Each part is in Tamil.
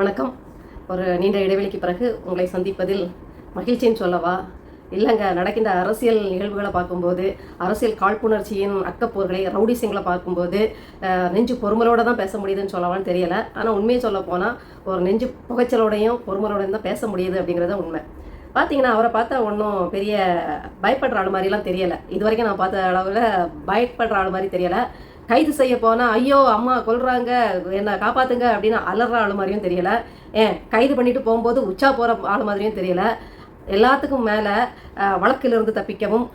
வணக்கம். ஒரு நீண்ட இடைவெளிக்கு பிறகு உங்களை சந்திப்பதில் மகிழ்ச்சின்னு சொல்லவா? இல்லைங்க நடக்கின்ற அரசியல் நிகழ்வுகளை பார்க்கும்போது அரசியல் காழ்ப்புணர்ச்சியின் அக்கப்போர்களை ரவுடி சிங்களை பார்க்கும்போது நெஞ்சு பொறுமலோடு தான் பேச முடியுதுன்னு சொல்லவான்னு தெரியலை. ஆனால் உண்மையை சொல்ல போனால் ஒரு நெஞ்சு புகைச்சலோடையும் பொறுமலோடையும் தான் பேச முடியுது அப்படிங்கிறத உண்மை. பார்த்தீங்கன்னா அவரை பார்த்தா ஒன்றும் பெரிய பயப்படுற ஆள் மாதிரிலாம் தெரியலை. இது வரைக்கும் நான் பார்த்த அளவில் பயப்படுற ஆள் மாதிரி தெரியலை. கைது செய்ய போனால் ஐயோ அம்மா கொல்றாங்க என்னை காப்பாத்துங்க அப்படின்னு அலற ஆள் மாதிரியும் தெரியல. ஏன் கைது பண்ணிட்டு போகும்போது உச்சா போகிற ஆள் மாதிரியும் தெரியல. எல்லாத்துக்கும் மேலே வழக்கிலிருந்து தப்பிக்கவும்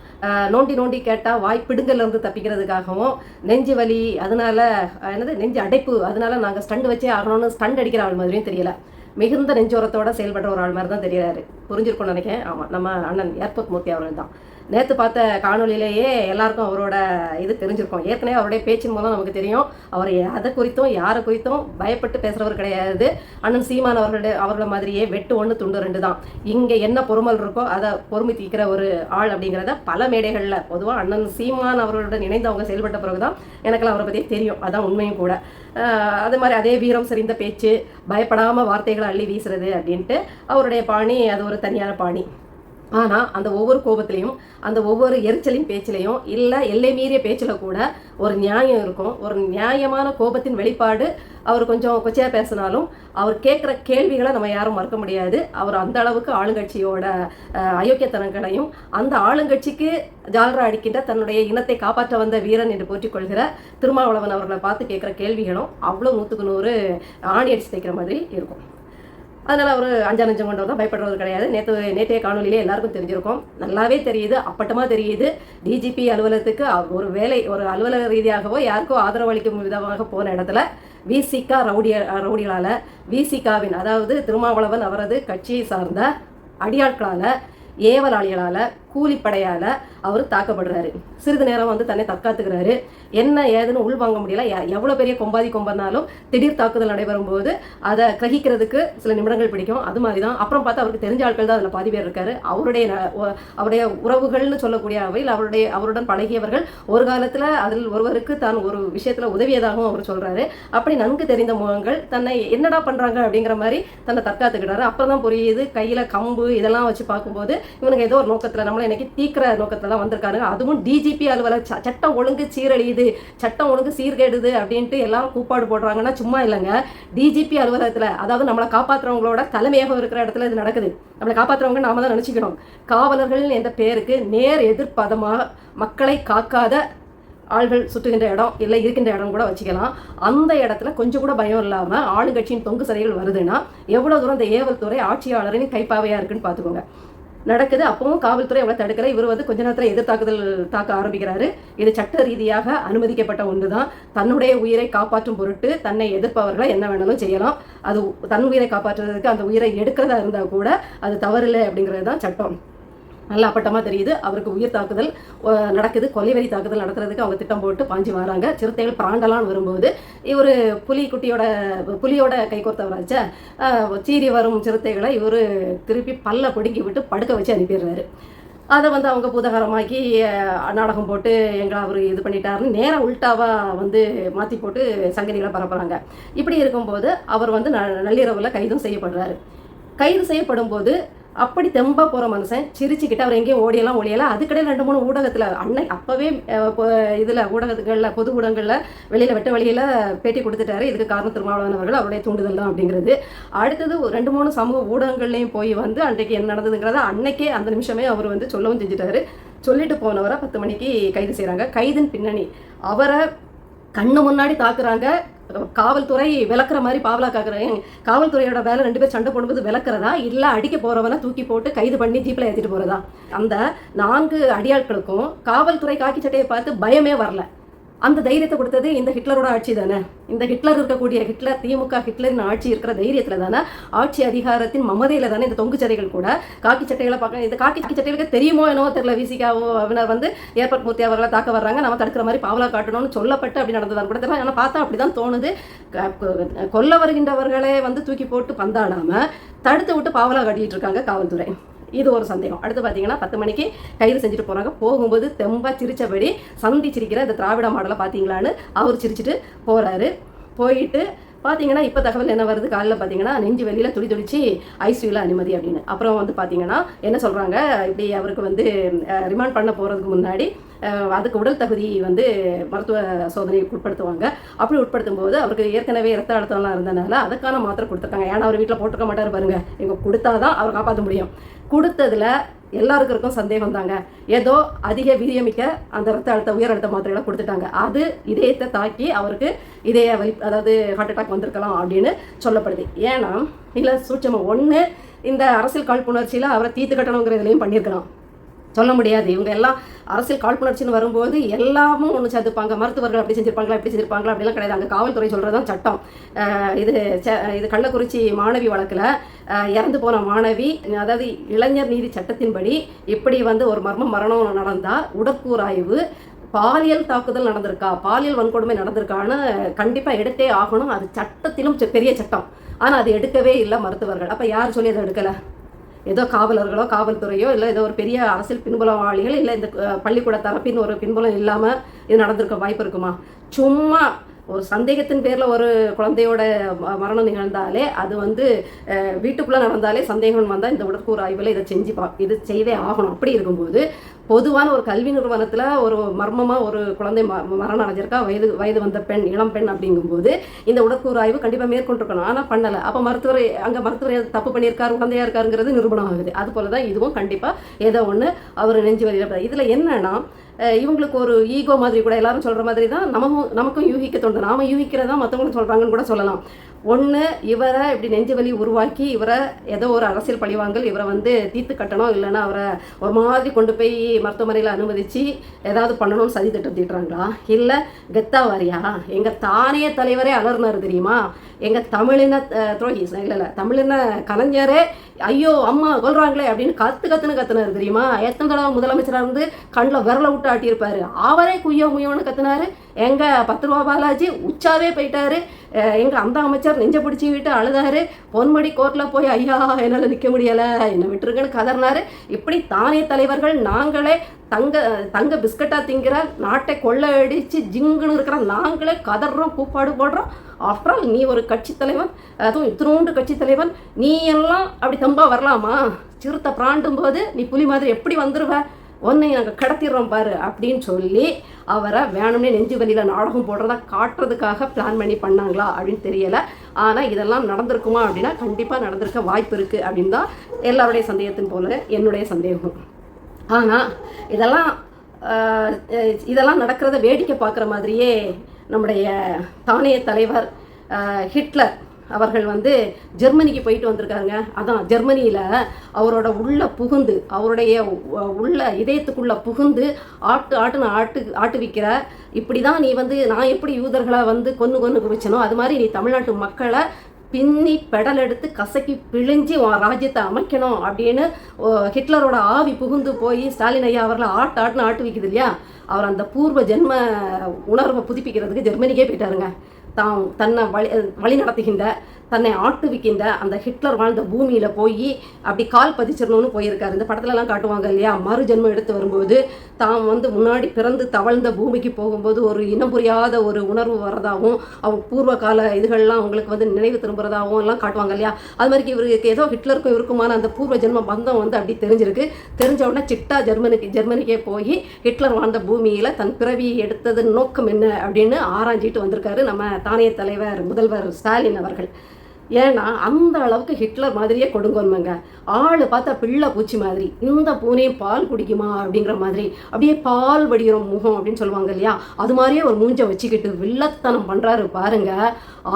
நோண்டி நோண்டி கேட்டால் வாய் பிடுங்கல்லேருந்து தப்பிக்கிறதுக்காகவும் நெஞ்சு வலி அதனால என்னது நெஞ்சு அடைப்பு அதனால நாங்கள் ஸ்டண்ட் வச்சே ஆகணும்னு ஸ்டண்ட் அடிக்கிற ஆள் மாதிரியும் தெரியல. மிகுந்த நெஞ்சோரத்தோட செயல்படுற ஒரு ஆள் மாதிரி தான் தெரியறாரு. புரிஞ்சிருக்கும்னு நினைக்கிறேன். ஆமாம் நம்ம அண்ணன் ஏர்போர்ட் மூர்த்தி அவர்கள் தான். நேற்று பார்த்த காணொளியிலேயே எல்லாருக்கும் அவரோட இது தெரிஞ்சிருக்கும். ஏற்கனவே அவருடைய பேச்சின் மூலம் நமக்கு தெரியும். அவர் அதை குறித்தும் யாரை குறித்தும் பயப்பட்டு பேசுகிறவர் கிடையாது. அண்ணன் சீமான் அவர்களுடைய அவர்கள மாதிரியே வெட்டு ஒன்று துண்டு ரெண்டு தான். இங்கே என்ன பொறுமல் இருக்கோ அதை பொறுமை தீக்கிற ஒரு ஆள் அப்படிங்கிறத பல மேடைகளில் பொதுவாக அண்ணன் சீமான் அவர்களுடன் இணைந்து அவங்க செயல்பட்ட பிறகு தான் எனக்கெல்லாம் அவரை பற்றி தெரியும். அதான் உண்மையும் கூட. அது மாதிரி அதே வீரம் சரிந்த பேச்சு பயப்படாமல் வார்த்தைகளை அள்ளி வீசுறது அப்படின்ட்டு அவருடைய பாணி அது ஒரு தனியான பாணி. ஆனால் அந்த ஒவ்வொரு கோபத்திலையும் அந்த ஒவ்வொரு எரிச்சலின் பேச்சிலையும் இல்லை எல்லை மீறிய பேச்சில் கூட ஒரு நியாயம் இருக்கும். ஒரு நியாயமான கோபத்தின் வெளிப்பாடு அவர் கொஞ்சம் கொச்சையாக பேசினாலும் அவர் கேட்குற கேள்விகளை நம்ம யாரும் மறுக்க முடியாது. அவர் அந்த அளவுக்கு ஆளுங்கட்சியோட அயோக்கியத்தனங்களையும் அந்த ஆளுங்கட்சிக்கு ஜால்ரா அடிக்கின்ற தன்னுடைய இனத்தை காப்பாற்ற வந்த வீரன் என்று போற்றிக்கொள்கிற திருமாவளவன் அவர்களை பார்த்து கேட்குற கேள்விகளும் அவ்வளோ நூற்றுக்கு நூறு ஆணி அடிச்சு தைக்கிற மாதிரி இருக்கும். அதனால் அவர் அஞ்சா நஞ்சம் கொண்டவர் பயப்படுறது கிடையாது. நேற்று நேற்றைய காணொலியிலே எல்லாருக்கும் தெரிஞ்சிருக்கும். நல்லாவே தெரியுது அப்பட்டமாக தெரியுது. டிஜிபி அலுவலகத்துக்கு ஒரு வேலை ஒரு அலுவலக ரீதியாகவோ யாருக்கோ ஆதரவு அளிக்கும் விதமாக போன இடத்துல விசிகா ரவுடிய ரவுடிகளால் விசிகாவின் அதாவது திருமாவளவன் அவரது கட்சியை சார்ந்த அடியாட்களால் ஏவலாளிகளால் கூலிப்படையால் அவர் தாக்கப்படுறாரு. சிறிது நேரம் வந்து தன்னை தற்காத்துக்கிறாரு. என்ன ஏதுன்னு உள்வாங்க முடியல. எவ்வளோ பெரிய கொம்பாதி கொம்பனாலும் திடீர் தாக்குதல் நடைபெறும் போது அதை கிரகிக்கிறதுக்கு சில நிமிடங்கள் பிடிக்கும். அது மாதிரி தான் அப்புறம் பார்த்தா அவருக்கு தெரிஞ்ச ஆட்கள் தான் அதில் பாதி பேர் இருக்காரு. அவருடைய அவருடைய உறவுகள்னு சொல்லக்கூடிய அவையில் அவருடைய அவருடன் பழகியவர்கள் ஒரு காலத்தில் அதில் ஒருவருக்கு தான் ஒரு விஷயத்தில் உதவியதாகவும் அவர் சொல்கிறாரு அப்படி நன்கு தெரிந்த முகங்கள் தன்னை என்னடா பண்ணுறாங்க அப்படிங்கிற மாதிரி தன்னை தற்காத்துக்கிட்டாரு. அப்புறம் தான் புரியுது. கையில் கம்பு இதெல்லாம் வச்சு பார்க்கும்போது இவனுக்கு ஏதோ ஒரு நோக்கத்தில் நம்மளை இன்னைக்கு தீக்கிற நோக்கத்தில் தான் வந்திருக்காங்க அதுவும் டிஜிபி அலுவலக ச- சட்டம் ஒழுங்கு சீரழியுது சட்டம் ஒழுங்கு சீர்கேடுது அப்படின்ட்டு எல்லாரும் கூப்பாடு போடுறாங்கன்னா சும்மா இல்லைங்க. டிஜிபி அலுவலகத்தில் அதாவது நம்மளை காப்பாற்றுறவங்களோட தலைமையாக இருக்கிற இடத்துல இது நடக்குது. நம்மளை காப்பாற்றுறவங்க நாம தான் நினச்சிக்கணும். காவலர்கள் என்ற பேருக்கு நேர் எதிர்ப்பதமாக மக்களை காக்காத ஆள்கள் சுற்றுகின்ற இடம் இல்லை இருக்கின்ற இடம் கூட வச்சுக்கலாம். அந்த இடத்துல கொஞ்சம் கூட பயம் இல்லாமல் ஆளுங்கட்சியின் தொங்கு சதைகள் வருதுன்னா எவ்வளோ தூரம் இந்த ஏவல் துறை ஆட்சியாளரின் கைப்பாவையாக இருக்குன்னு பார்த்துக்கோங்க. நடக்குது. அப்பவும் காவல்துறை அவளை தடுக்கலை. இவர் வந்து கொஞ்ச நேரத்தில் எதிர்த்தாக்குதல் தாக்க ஆரம்பிக்கிறாரு. இது சட்ட ரீதியாக அனுமதிக்கப்பட்ட ஒன்று தான் தன்னுடைய உயிரை காப்பாற்றும் பொருட்டு தன்னை எதிர்ப்பவர்களை என்ன வேணாலும் செய்யலாம். அது தன் உயிரை காப்பாற்றுறதுக்கு அந்த உயிரை எடுக்கிறதா இருந்தால் கூட அது தவறில்லை அப்படிங்கிறது தான் சட்டம். நல்ல அப்பட்டமாக தெரியுது. அவருக்கு உயிர் தாக்குதல் நடக்குது. கொலைவெறி தாக்குதல் நடக்கிறதுக்கு அவங்க திட்டம் போட்டு பாஞ்சு வராங்க. சிறுத்தைகள் பிராண்டலான்னு வரும்போது இவர் புலி குட்டியோட புலியோட கை கோர்த்தவராச்ச சீறி வரும் சிறுத்தைகளை இவர் திருப்பி பல்ல பிடுங்கி விட்டு படுக்க வச்சு அனுப்பிடுறாரு. அதை வந்து அவங்க பூதகாரமாக்கி நாடகம் போட்டு எங்களை அவர் இது பண்ணிட்டாருன்னு நேராக உல்ட்டாவாக வந்து மாற்றி போட்டு சங்கதிகளை பரப்புகிறாங்க இப்படி இருக்கும்போது அவர் வந்து ந நள்ளிரவில் கைதும் செய்யப்படுறாரு. கைது செய்யப்படும் போது அப்படி தெம்பாக போகிற மனுஷன் சிரிச்சுக்கிட்டு அவர் எங்கேயும் ஓடியெல்லாம் ஒழியலாம் அதுக்கடையில் ரெண்டு மூணு ஊடகத்தில் அன்னை அப்போவே இதில் ஊடகங்களில் பொது ஊடகங்களில் வெளியில் வெட்ட வழியில் பேட்டி கொடுத்துட்டாரு. இதுக்கு காரணம் திருமாவளவன் அவர்கள் அவருடைய தூண்டுதல் தான் அப்படிங்கிறது. அடுத்தது ஒரு ரெண்டு மூணு சமூக ஊடகங்கள்லேயும் போய் வந்து அன்றைக்கு என்ன நடந்ததுங்கிறத அன்னைக்கே அந்த நிமிஷமே அவர் வந்து சொல்லவும் செஞ்சுட்டாரு. சொல்லிட்டு போனவரை பத்து மணிக்கு கைது செய்கிறாங்க கைதின் பின்னணி. அவரை கண்ணு முன்னாடி தாக்குறாங்க. காவல்துறை விளக்குற மாதிரி பாவலா காக்குறேன். காவல்துறையோட வேலை ரெண்டு பேர் சண்டை போடும்போது விளக்குறதா? இல்லை அடிக்க போறவனை தூக்கி போட்டு கைது பண்ணி ஜீப்பில் ஏற்றிட்டு போறதா? அந்த நான்கு அடியாட்களுக்கும் காவல்துறை காக்கி சட்டையை பார்த்து பயமே வரல. அந்த தைரியத்தை கொடுத்தது இந்த ஹிட்லரோட ஆட்சி தானே? இந்த ஹிட்லர் இருக்கக்கூடிய ஹிட்லர் திமுக ஹிட்லரின் ஆட்சி இருக்கிற தைரியத்தில் தானே? ஆட்சி அதிகாரத்தின் மமதையில் தானே இந்த தொங்கு சட்டைகள் கூட? காக்கி சட்டைகளை பார்க்க இந்த காக்கி சட்டைகளுக்கு தெரியுமோ என்னவோ தெரியல. விசிகாவோ அவனர் வந்து ஏற்பட் மூர்த்தி அவர்களை தாக்க வர்றாங்க. நம்ம தடுக்கிற மாதிரி பாவலா காட்டணும்னு சொல்லப்பட்டு அப்படி நடந்ததான் கூட தெரியல. ஆனால் பார்த்தா அப்படி தான் தோணுது கொல்ல வருகின்றவர்களே வந்து தூக்கி போட்டு பந்தாடாமல் தடுத்து விட்டு பாவலா காட்டிகிட்டு இருக்காங்க காவல்துறை. இது ஒரு சந்தேகம். அடுத்து பார்த்தீங்கன்னா பத்து மணிக்கு கைது செஞ்சுட்டு போகிறாங்க போகும்போது தெம்பாக சிரித்தபடி சந்தி சிரிக்கிற இந்த திராவிட மாடலை பார்த்தீங்களான்னு அவர் சிரிச்சிட்டு போகிறாரு போயிட்டு பார்த்தீங்கன்னா இப்போ தகவல் என்ன வருது? காலையில் பார்த்தீங்கன்னா நெஞ்சு வெளியில் துடி துடிச்சு ஐசியூவில் அனுமதி அப்படின்னு. அப்புறம் வந்து பார்த்தீங்கன்னா என்ன சொல்கிறாங்க இப்படி அவருக்கு வந்து ரிமாண்ட் பண்ண போகிறதுக்கு முன்னாடி அதுக்கு உடல் தகுதி வந்து மருத்துவ சோதனைக்கு உட்படுத்துவாங்க. அப்படி உட்படுத்தும் போது அவருக்கு ஏற்கனவே ரத்த அழுத்தம்லாம் இருந்தனால அதுக்கான மாத்திரை கொடுத்துருக்காங்க. ஏன்னா அவர் வீட்டில் போட்டுக்க மாட்டார் பாருங்க. இவங்க கொடுத்தாதான் அவர் காப்பாற்ற முடியும். கொடுத்ததுல எல்லாருக்கும் இருக்கும் சந்தேகம் தாங்க ஏதோ அதிக வீரியமிக்க அந்த ரத்த அழுத்த உயர் அழுத்த மாத்திரைகளை கொடுத்துட்டாங்க. அது இதயத்தை தாக்கி அவருக்கு இதய வலி அதாவது ஹார்ட் அட்டாக் வந்திருக்கலாம் அப்படின்னு சொல்லப்படுது. ஏன்னா இல்லை சூட்சமாக ஒன்று இந்த அரசியல் காழ்ப்புணர்ச்சியில் அவரை தீர்த்து கட்டணுங்கிறதுலையும் பண்ணியிருக்கலாம். சொல்ல முடியாது. இவங்க எல்லாம் அரசியல் காழ்ப்புணர்ச்சின்னு வரும்போது எல்லாமும் ஒன்று சேர்த்துப்பாங்க மருத்துவர்கள் அப்படி செஞ்சிருப்பாங்களா இப்படி செஞ்சிருப்பாங்களா அப்படிலாம் கிடையாது. அங்கே காவல்துறை சொல்கிறது தான் சட்டம் இது ச- இது கள்ளக்குறிச்சி மாணவி வழக்கில் இறந்து போன மாணவி அதாவது இளைஞர் நீதி சட்டத்தின்படி இப்படி வந்து ஒரு மர்ம மரணம் நடந்தால் உடற்கூறாய்வு பாலியல் தாக்குதல் நடந்திருக்கா பாலியல் வன்கொடுமை நடந்திருக்கான்னு கண்டிப்பாக எடுத்தே ஆகணும். அது சட்டத்திலும் பெரிய சட்டம். ஆனால் அது எடுக்கவே இல்லை மருத்துவர்கள். அப்போ யார் சொல்லி அதை எடுக்கலை? ஏதோ காவலர்களோ காவல்துறையோ இல்லை ஏதோ ஒரு பெரிய அரசியல் பின்புலவாளிகள் இல்லை இந்த பள்ளிக்கூட தரப்பின் ஒரு பின்புலம் இல்லாமல் இது நடந்திருக்க வாய்ப்பு இருக்குமா? சும்மா ஒரு சந்தேகத்தின் பேரில் ஒரு குழந்தையோட மரணம் நிகழ்ந்தாலே அது வந்து வீட்டுக்குள்ளே நடந்தாலே சந்தேகம் வந்தால் இந்த உடற்கூறு ஆய்வில் இதை செஞ்சு பா இது செய்தே ஆகணும். அப்படி இருக்கும்போது பொதுவான ஒரு கல்வி நிறுவனத்தில் ஒரு மர்மமாக ஒரு குழந்தை ம மரணம் அடைஞ்சிருக்கா வயது வயது வந்த பெண் இளம் பெண் அப்படிங்கும்போது இந்த உடற்கூறு ஆய்வு கண்டிப்பாக மேற்கொண்டிருக்கணும். ஆனால் பண்ணலை. அப்போ மருத்துவர் அங்கே மருத்துவர் தப்பு பண்ணியிருக்காரு குழந்தையா இருக்காருங்கிறது நிரூபணம் ஆகுது. அது போல தான் இதுவும் கண்டிப்பாக ஏதோ ஒன்று அவர் நெஞ்சு வழியில் இதில் என்னன்னா இவங்களுக்கு ஒரு ஈகோ மாதிரி கூட எல்லாரும் சொல்கிற மாதிரி தான் நமக்கும் நமக்கும் யூகிக்க தோணுது. நாம யூகிக்கிறதா மற்றவங்களும் சொல்கிறாங்கன்னு கூட சொல்லலாம். ஒன்று இவரை இப்படி நெஞ்சு வலி உருவாக்கி இவரை ஏதோ ஒரு அரசியல் பழிவாங்கல் இவரை வந்து தீர்த்து கட்டணும் இல்லைன்னா அவரை ஒரு மாதிரி கொண்டு போய் மருத்துவமனையில் அனுமதிச்சு ஏதாவது பண்ணணும்னு சதி திட்டம் தீட்டுறாங்களா? இல்லை கெத்தா வாரியா? எங்கள் தானே தலைவரே அலர்னார் தெரியுமா? எங்கள் தமிழின துரோகி இல்லை இல்லை தமிழின கலைஞரே ஐயோ அம்மா கொல்றாங்களே அப்படின்னு கத்து கத்துன்னு கத்துனாரு தெரியுமா? எத்தனை தடவை முதலமைச்சராக இருந்து கண்ணில் விரல விட்டு ஆட்டியிருப்பாரு அவரே குய்யோ குய்யோன்னு கத்துனாரு. எங்க பத்து ரூபா பாலாஜி உச்சாவே போயிட்டாரு. எங்க அந்த அமைச்சர் நெஞ்ச பிடிச்சிக்கிட்டு அழுதாரு. பொன்மடி கோர்ட்டில் போய் ஐயா என்னால் நிற்க முடியலை. என்னை விட்டுருங்கன்னு கதறினாரு. இப்படி தானே தலைவர்கள் நாங்களே தங்க தங்க பிஸ்கட்டா திங்கிற நாட்டை கொள்ளையடிச்சு ஜிங்குன்னு இருக்கிற நாங்களே கதறோம் கூப்பாடு போடுறோம். ஆஃப்டர் ஆல் நீ ஒரு கட்சி தலைவன். அதுவும் இத்தினோண்டு கட்சி தலைவன். நீ எல்லாம் அப்படி தம்பா வரலாமா? சிறுத்தை பிராண்டும் போது நீ புலி மாதிரி எப்படி வந்துருவ? உன்னை நாங்கள் கடத்திடுறோம் பாரு அப்படின்னு சொல்லி அவரை வேணும்னே நெஞ்சு வலியில் நாடகம் போடுறதா காட்டுறதுக்காக பிளான் பண்ணி பண்ணாங்களா அப்படின்னு தெரியலை. ஆனால் இதெல்லாம் நடந்திருக்குமா அப்படின்னா கண்டிப்பாக நடந்திருக்க வாய்ப்பு இருக்குது அப்படின்னு தான் எல்லாருடைய சந்தேகத்தின் போல என்னுடைய சந்தேகம் ஆனால் இதெல்லாம் இதெல்லாம் நடக்கிறத வேடிக்கை பார்க்குற மாதிரியே நம்முடைய தானிய தலைவர் ஹிட்லர் அவர்கள் வந்து ஜெர்மனிக்கு போயிட்டு வந்திருக்காங்க. அதான் ஜெர்மனியில் அவரோட உள்ள புகுந்து அவருடைய உள்ள இதயத்துக்குள்ளே புகுந்து ஆட்டு ஆட்டுன்னு ஆட்டு ஆட்டுவிக்கிற இப்படி தான் நீ வந்து நான் எப்படி யூதர்களை வந்து கொன்று கொன்று குவிச்சனோ அது மாதிரி நீ தமிழ்நாட்டு மக்களை பின்னி பெடல் எடுத்து கசக்கி பிழிஞ்சு உன் ராஜ்யத்தை அமைக்கணும் அப்படின்னு ஓ, ஹிட்லரோட ஆவி புகுந்து போய் ஸ்டாலின் ஐயா அவர்களை ஆட்டு ஆட்டுன்னு ஆட்டு வைக்குது இல்லையா? அவர் அந்த பூர்வ ஜென்ம உணர்வை புதுப்பிக்கிறதுக்கு ஜெர்மனிக்கே போயிட்டாருங்க. தான் தன்னை வழி வழி நடத்துகின்ற தன்னை ஆட்டுவிக்கின்ற அந்த ஹிட்லர் வாழ்ந்த பூமியில் போய் அப்படி கால் பதிச்சிடணும்னு போயிருக்காரு. இந்த படத்துலலாம் காட்டுவாங்க இல்லையா? மறு ஜென்மம் எடுத்து வரும்போது தாம் வந்து முன்னாடி பிறந்து தவழ்ந்த பூமிக்கு போகும்போது ஒரு இனம் புரியாத ஒரு உணர்வு வரதாகவும் அவங்க பூர்வ கால இதுகள்லாம் அவங்களுக்கு வந்து நினைவு திரும்புறதாகவும் எல்லாம் காட்டுவாங்க இல்லையா? அது மாதிரி இவருக்கு ஏதோ ஹிட்லருக்கும் இவருக்குமான அந்த பூர்வ ஜென்ம பந்தம் வந்து அப்படி தெரிஞ்சிருக்கு. தெரிஞ்ச உடனே சிட்டா ஜெர்மனிக்கு ஜெர்மனிக்கே போய் ஹிட்லர் வாழ்ந்த பூமியில் தன் பிறவியை எடுத்ததன் நோக்கம் என்ன அப்படின்னு ஆராய்ஞ்சிட்டு வந்திருக்காரு நம்ம தானிய தலைவர் முதல்வர் ஸ்டாலின் அவர்கள். ஏன்னா அந்த அளவுக்கு ஹிட்லர் மாதிரியே கொடுங்கோன்மங்க ஆள் பார்த்தா பிள்ளை பூச்சி மாதிரி. இந்த பூனையும் பால் குடிக்குமா அப்படிங்கிற மாதிரி. அப்படியே பால் வடிகிற முகம் அப்படின்னு சொல்லுவாங்க இல்லையா? அது மாதிரியே ஒரு மூஞ்சை வச்சுக்கிட்டு வில்லத்தனம் பண்ணுறாரு பாருங்க.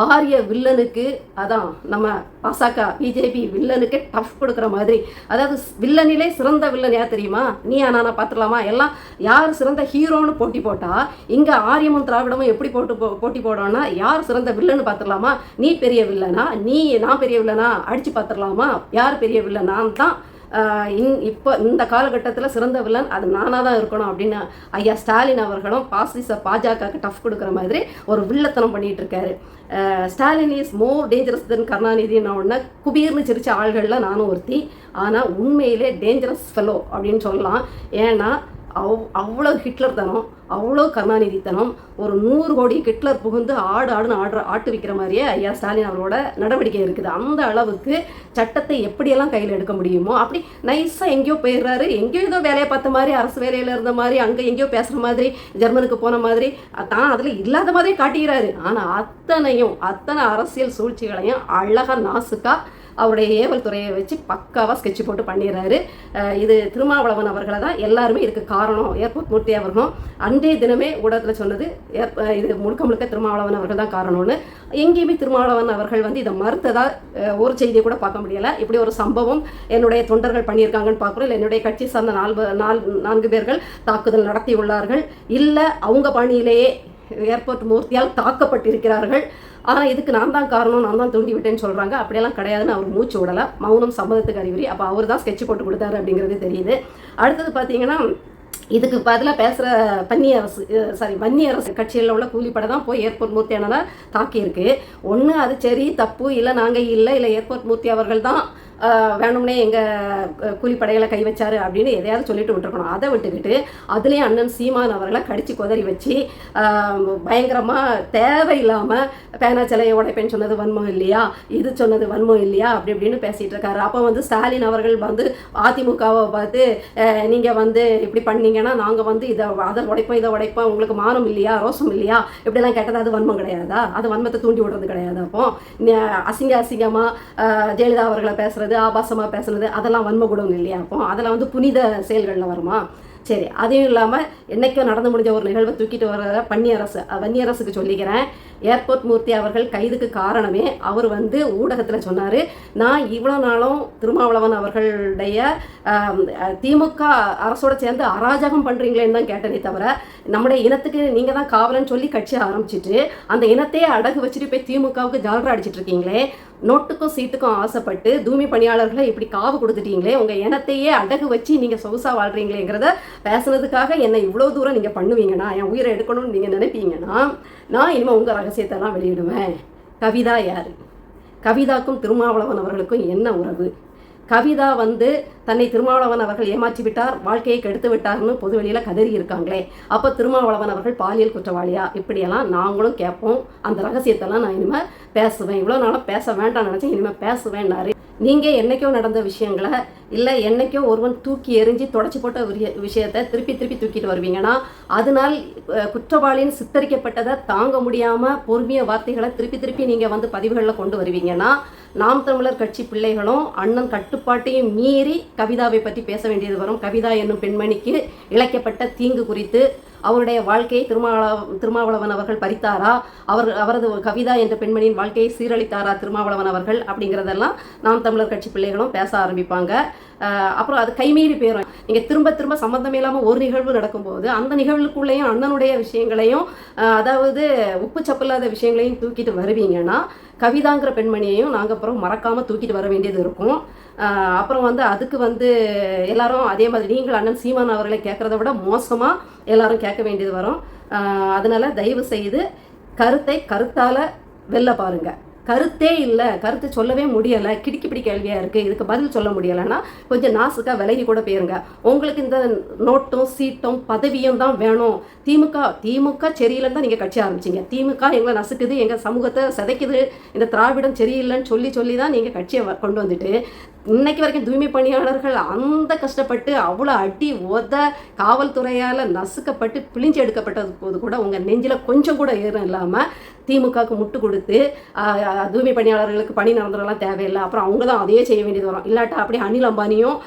ஆரிய வில்லனுக்கு அதான் நம்ம பாசக பிஜேபி வில்லனுக்கு டஃப் கொடுக்குற மாதிரி. அதாவது வில்லனிலே சிறந்த வில்லன் யார் தெரியுமா? நீ நானா பார்த்துடலாமா எல்லாம் யார் சிறந்த ஹீரோன்னு போட்டி போட்டால் இங்கே ஆரியமும் திராவிடமும் எப்படி போட்டு போ போட்டி போடோன்னா யார் சிறந்த வில்லன்னு பார்த்துடலாமா நீ பெரிய வில்லனா நீ நான் பெரிய வில்லனா? அடிச்சு பார்த்துடலாமா யார் பெரிய வில்லன் நான் தான் இன் இப்போ இந்த காலகட்டத்தில் சிறந்த வில்லன். அது நானாக தான் இருக்கணும் அப்படின்னு ஐயா ஸ்டாலின் அவர்களும் பாசிச பாஜகவுக்கு டஃப் கொடுக்குற மாதிரி ஒரு வில்லத்தனம் பண்ணிட்டு இருக்காரு Stalin is more dangerous than கருணாநிதினு உடனே குபீர்னு சிரிச்ச ஆள்களில் நானும் ஒருத்தி. ஆனால் உண்மையிலே டேஞ்சரஸ் ஃபெலோ அப்படின்னு சொல்லலாம். ஏன்னா அவ் அவ்வளோ ஹிட்லர் தனம் அவ்வளோ கருணாநிதித்தனம் ஒரு நூறு கோடி ஹிட்லர் புகுந்து ஆடு ஆடுன்னு ஆடுற ஆட்டு விற்கிற மாதிரியே ஐயா ஸ்டாலின் அவரோட நடவடிக்கை இருக்குது. அந்த அளவுக்கு சட்டத்தை எப்படியெல்லாம் கையில் எடுக்க முடியுமோ அப்படி நைஸாக எங்கேயோ போயிடுறாரு. எங்கேயோ ஏதோ வேலையை பார்த்த மாதிரி அரசு வேலையில் இருந்த மாதிரி அங்கே எங்கேயோ பேசுகிற மாதிரி ஜெர்மனுக்கு போன மாதிரி தான் அதில் இல்லாத மாதிரியே காட்டுகிறாரு ஆனால் அத்தனையும் அத்தனை அரசியல் சூழ்ச்சிகளையும் அழகாக நாசுக்காக அவருடைய ஏவல் துறையை வச்சு பக்காவாக ஸ்கெட்ச் போட்டு பண்ணிடுறாரு. இது திருமாவளவன் அவர்களை தான் எல்லாருமே இதுக்கு காரணம். ஏர்போர்ட் மூர்த்தி அவர்களும் அன்றைய தினமே ஊடகத்தில் சொன்னது ஏர் இது முழுக்க முழுக்க திருமாவளவன் அவர்கள் தான் காரணம்னு. எங்கேயுமே திருமாவளவன் அவர்கள் வந்து இதை மறுத்ததாக ஒரு செய்தியை கூட பார்க்க முடியலை. இப்படி ஒரு சம்பவம் என்னுடைய தொண்டர்கள் பண்ணியிருக்காங்கன்னு பார்க்குறோம். இல்லை என்னுடைய கட்சி சார்ந்த நாலு நாலு நான்கு பேர்கள் தாக்குதல் நடத்தியுள்ளார்கள். இல்லை அவங்க பணியிலேயே ஏர்போர்ட் மூர்த்தியால் தாக்கப்பட்டிருக்கிறார்கள். ஆனால் இதுக்கு நான் தான் காரணம் நான் தான் தூண்டி விட்டேன்னு சொல்கிறாங்க அப்படியெல்லாம் கிடையாதுன்னு அவர் மூச்சு விடலை. மௌனம் சம்மதத்துக்கு அறிகுறி. அப்போ அவர் தான் ஸ்கெட்ச் போட்டு கொடுத்தாரு அப்படிங்கிறது தெரியுது. அடுத்தது பார்த்தீங்கன்னா இதுக்கு பதிலாக பேசுகிற பன்னி அரசு சாரி வன்னி அரசு கட்சியில் உள்ள கூலிப்படை தான் போய் ஏர்போர்ட் மூர்த்தி அண்ணனை தாக்கியிருக்கு. ஒன்று அது சரி தப்பு இல்லை நாங்கள் இல்லை இல்லை ஏர்போர்ட் மூர்த்தி அவர்கள் தான் வேணும்னே எங்கள் கூலிப்படைகளை கை வச்சார் அப்படின்னு எதையாவது சொல்லிட்டு விட்டுருக்கணும். அதை விட்டுக்கிட்டு அதுலேயும் அண்ணன் சீமான் அவர்களை கடிச்சு கொதறி வச்சு பயங்கரமாக தேவையில்லாமல் பேனா சிலையை உடைப்பேன்னு சொன்னது வன்மம் இல்லையா? இது சொன்னது வன்மம் இல்லையா? அப்படி இப்படின்னு பேசிகிட்டு இருக்காரு. அப்போ வந்து ஸ்டாலின் அவர்கள் வந்து அதிமுகவை பார்த்து நீங்கள் வந்து இப்படி பண்ணீங்கன்னா நாங்கள் வந்து இதை அதை உடைப்போம் இதை உடைப்போம் உங்களுக்கு மானம் இல்லையா? ரோசம் இல்லையா? இப்படிலாம் கேட்டது அது வன்மம் கிடையாதா? அது வன்மத்தை தூண்டி விடுறது கிடையாது அப்போ. அசிங்க அசிங்கமாக ஜெயலலிதா அவர்களை பேசுகிறது பேசுறது ஆபாசமாக பேசுறது அதெல்லாம் வன்ம குணம் இல்லையா? இருக்கும் அதெல்லாம் வந்து புனித செயல்களில் வருமா? சரி அதையும் இல்லாமல் என்னைக்கோ நடந்து முடிஞ்ச ஒரு நிகழ்வை தூக்கிட்டு வர பன்னியரசு வன்னியரசுக்கு சொல்லிக்கிறேன். ஏர்போர்ட் மூர்த்தி அவர்கள் கைதுக்கு காரணமே அவர் வந்து ஊடகத்தில் சொன்னார். நான் இவ்வளோ நாளும் திருமாவளவன் அவர்களுடைய திமுக அரசோட சேர்ந்து அராஜகம் பண்ணுறீங்களேன்னு தான் கேட்டனே தவிர நம்முடைய இனத்துக்கு நீங்கள் தான் காவலன்னு சொல்லி கட்சி ஆரம்பிச்சிட்டு அந்த இனத்தையே அடகு வச்சுட்டு போய் திமுகவுக்கு ஜாலரா அடிச்சிட்டு இருக்கீங்களே நோட்டுக்கும் சீட்டுக்கும் ஆசைப்பட்டு தூமி பணியாளர்களை இப்படி காவு கொடுத்துட்டீங்களே உங்கள் இனத்தையே அடகு வச்சு நீங்கள் சொகுசா வாழ்கிறீங்களேங்கிறத பேசுனதுக்காக என்னை இவ்வளோ தூரம் நீங்கள் பண்ணுவீங்கன்னா என் உயிரை எடுக்கணும்னு நீங்கள் நினைப்பீங்கன்னா நான் இனிமேல் உங்கள் ரகசியத்தெல்லாம் வெளியிடுவேன். கவிதா யார்? கவிதாக்கும் திருமாவளவன் அவர்களுக்கும் என்ன உறவு? கவிதா வந்து தன்னை திருமாவளவன் அவர்கள் ஏமாற்றி விட்டார் வாழ்க்கையை கெடுத்து விட்டார்னு பொதுவெளியில் கதறி இருக்காங்களே. அப்போ திருமாவளவன் அவர்கள் பாலியல் குற்றவாளியா? இப்படியெல்லாம் நாங்களும் கேட்போம். அந்த ரகசியத்தெல்லாம் நான் இனிமேல் பேசுவேன். இவ்வளோ நாளும் பேச வேண்டாம்னு நினச்சேன். இனிமேல் பேசுவேன்னாரு. நீங்கள் என்னைக்கோ நடந்த விஷயங்களை இல்லை என்னைக்கோ ஒருவன் தூக்கி எறிஞ்சு தொடச்சி போட்ட விஷயத்தை திருப்பி திருப்பி தூக்கிட்டு வருவீங்கன்னா அதனால் குற்றவாளின்னு சித்தரிக்கப்பட்டதை தாங்க முடியாமல் பொறுமைய வார்த்தைகளை திருப்பி திருப்பி நீங்கள் வந்து பதிவுகளில் கொண்டு வருவீங்கன்னா நாம் தமிழர் கட்சி பிள்ளைகளும் அண்ணன் கட்டுப்பாட்டையும் மீறி கவிதாவை பற்றி பேச வேண்டியது வரும். கவிதா என்னும் பெண்மணிக்கு இழைக்கப்பட்ட தீங்கு குறித்து அவருடைய வாழ்க்கையை திருமாவள திருமாவளவன் அவர்கள் பறித்தாரா? அவர் அவரது கவிதா என்ற பெண்மணியின் வாழ்க்கையை சீரழித்தாரா திருமாவளவன் அவர்கள்? அப்படிங்கிறதெல்லாம் நாம் தமிழர் கட்சி பிள்ளைகளும் பேச ஆரம்பிப்பாங்க. அப்புறம் அது கைமீறி போயிடும் நீங்கள் திரும்ப திரும்ப சம்மந்தம் இல்லாமல் ஒரு நிகழ்வு நடக்கும்போது அந்த நிகழ்வுக்குள்ளேயும் அண்ணனுடைய விஷயங்களையும் அதாவது உப்பு சப்பில்லாத விஷயங்களையும் தூக்கிட்டு வருவீங்கன்னா கவிதாங்கிற பெண்மணியையும் நாங்கள் அப்புறம் மறக்காமல் தூக்கிட்டு வர வேண்டியது இருக்கும். அப்புறம் வந்து அதுக்கு வந்து எல்லாரும் அதே மாதிரி நீங்கள் அண்ணன் சீமான் அவர்களை கேட்குறத விட மோசமாக எல்லாரும் கேட்க வேண்டியது வரும். அதனால் தயவு செய்து கருத்தை கருத்தால் வெல்ல பாருங்கள் கருத்தே இல்லை கருத்து சொல்லவே முடியலை கிடுக்கிப்பிடி கேள்வியாக இருக்குது இதுக்கு பதில் சொல்ல முடியலைன்னா கொஞ்சம் நாசுக்காக விலகி கூட போயிருங்க. உங்களுக்கு இந்த நோட்டும் சீட்டும் பதவியும் தான் வேணும். திமுக திமுக சரியில்லைன்னு தான் நீங்கள் கட்சி ஆரம்பிச்சீங்க. திமுக எங்களை நசுக்குது எங்கள் சமூகத்தை சிதைக்குது இந்த திராவிடம் சரியில்லைன்னு சொல்லி சொல்லி தான் நீங்கள் கட்சியை வ- கொண்டு வந்துட்டு இன்னைக்கு வரைக்கும் தூய்மை பணியாளர்கள் அந்த கஷ்டப்பட்டு அவ்வளோ அடி உத காவல்துறையால் நசுக்கப்பட்டு பிழிஞ்சு எடுக்கப்பட்டது போது கூட உங்கள் நெஞ்சில் கொஞ்சம் கூட ஈரம் இல்லாமல் திமுகவுக்கு முட்டு கொடுத்து தூய்மை பணியாளர்களுக்கு பணி நிரந்தரம்லாம் தேவையில்லை. அப்புறம் அவங்க தான் அதையே செய்ய வேண்டியது வரும். இல்லாட்டா அப்படியே அனில் அம்பானியும்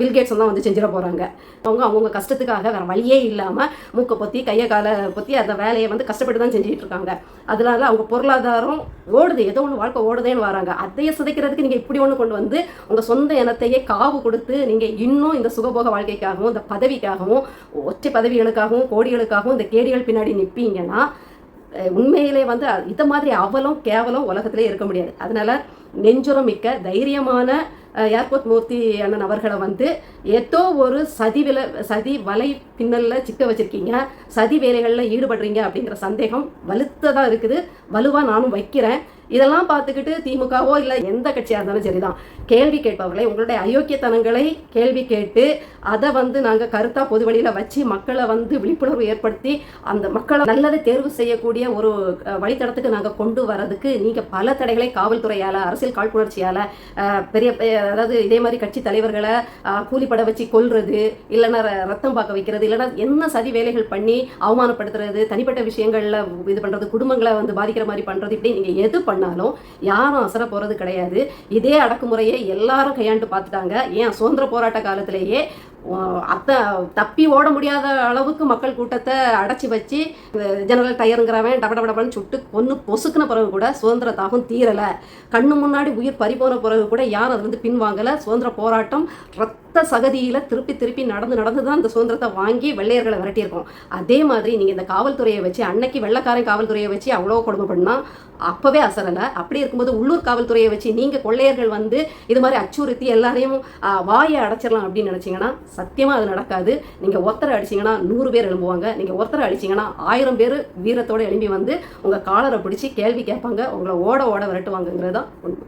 பில்கேட்ஸும் தான் வந்து செஞ்சிட போகிறாங்க அவங்க அவங்கவுங்க கஷ்டத்துக்காக வேறு வழியே இல்லாமல் மூக்கை பொத்தி கையை காலை பொத்தி அந்த வேலையை வந்து கஷ்டப்பட்டு தான் செஞ்சுட்டு இருக்காங்க. அதனால அவங்க பொருளாதாரம் ஓடுது. ஏதோ ஒன்று வாழ்க்கை ஓடுதேன்னு வராங்க. அதையே சிதைக்கிறதுக்கு நீங்கள் இப்படி ஒன்று கொண்டு வந்து உங்கள் சொந்த இனத்தையே காவு கொடுத்து நீங்கள் இன்னும் இந்த சுகபோக வாழ்க்கைக்காகவும் இந்த பதவிக்காகவும் ஒற்றை பதவிகளுக்காகவும் கோடிகளுக்காகவும் இந்த கேடிகள் பின்னாடி நிற்பீங்கன்னா உண்மையிலே வந்து இந்த மாதிரி அவலம் கேவலம் உலகத்திலே இருக்க முடியாது. அதனால நெஞ்சுரம் மிக்க தைரியமான ஏர்போர்ட் மூர்த்தி அண்ணன் அவர்களை வந்து ஏதோ ஒரு சதி வில சதி வலை பின்னலில் சிக்க வச்சிருக்கீங்க. சதி வேலைகளில் ஈடுபடுறீங்க அப்படிங்கிற சந்தேகம் வலுத்ததாக இருக்குது. வலுவாக நானும் வைக்கிறேன். இதெல்லாம் பார்த்துக்கிட்டு திமுகவோ இல்லை எந்த கட்சியாக இருந்தாலும் சரிதான். கேள்வி கேட்பவர்களை உங்களுடைய அயோக்கியத்தனங்களை கேள்வி கேட்டு அதை வந்து நாங்கள் கருத்தாக பொது வழியில் வச்சு மக்களை வந்து விழிப்புணர்வு ஏற்படுத்தி அந்த மக்களை நல்லதை தேர்வு செய்யக்கூடிய ஒரு வழித்தடத்துக்கு நாங்கள் கொண்டு வரதுக்கு நீங்கள் பல தடைகளை காவல்துறையால் அரசியல் காழ்ப்புணர்ச்சியால் பெரிய பெரிய- அதாவது இதே மாதிரி கட்சி தலைவர்களை கூலிப்பட வச்சு கொல்றது இல்லைன்னா ரத்தம் பார்க்க வைக்கிறது இல்லைன்னா என்ன சதி வேலைகள் பண்ணி அவமானப்படுத்துறது தனிப்பட்ட விஷயங்களில் இது பண்ணுறது குடும்பங்களை வந்து பாதிக்கிற மாதிரி பண்ணுறது இப்படி நீங்கள் எது பண்ணாலும் யாரும் அசர போகிறது கிடையாது. இதே அடக்குமுறையை எல்லாரும் கையாண்டு பார்த்துட்டாங்க. ஏன் சுதந்திர போராட்ட காலத்திலேயே அத்தை தப்பி ஓட முடியாத அளவுக்கு மக்கள் கூட்டத்தை அடைச்சி வச்சு ஜெனரல் டயருங்கிறவன் டப டப சுட்டு கொன்று பொசுக்குன பிறகு கூட சுதந்திர தாகம் தீரலை. கண்ணு முன்னாடி உயிர் பறிபோன பிறகு கூட யாரும் அது வந்து பின்வாங்கலை. சுதந்திர போராட்டம் ரத்த சகதியில் திருப்பி திருப்பி நடந்து நடந்து தான் இந்த சுதந்திரத்தை வாங்கி வெள்ளையர்களை விரட்டியிருக்கோம். அதே மாதிரி நீங்கள் இந்த காவல்துறையை வச்சு அன்னைக்கு வெள்ளைக்காரன் காவல்துறையை வச்சு அவ்வளோ கொடுமை பண்ணால் அப்போவே அசரலை. அப்படி இருக்கும்போது உள்ளூர் காவல்துறையை வச்சு நீங்கள் கொள்ளையர்கள் வந்து இது மாதிரி அச்சுறுத்தி எல்லாரையும் வாயை அடைச்சிடலாம் அப்படின்னு நினச்சிங்கன்னா சத்தியமாக அது நடக்காது. நீங்கள் ஒருத்தரை அடிச்சிங்கன்னா நூறு பேர் எழும்புவாங்க. நீங்கள் ஒருத்தரை அடிச்சிங்கன்னா ஆயிரம் பேர் வீரத்தோடு எழும்பி வந்து உங்கள் காலரை பிடிச்சி கேள்வி கேட்பாங்க. உங்களை ஓட ஓட விரட்டுவாங்கங்கிறது தான் உண்மை.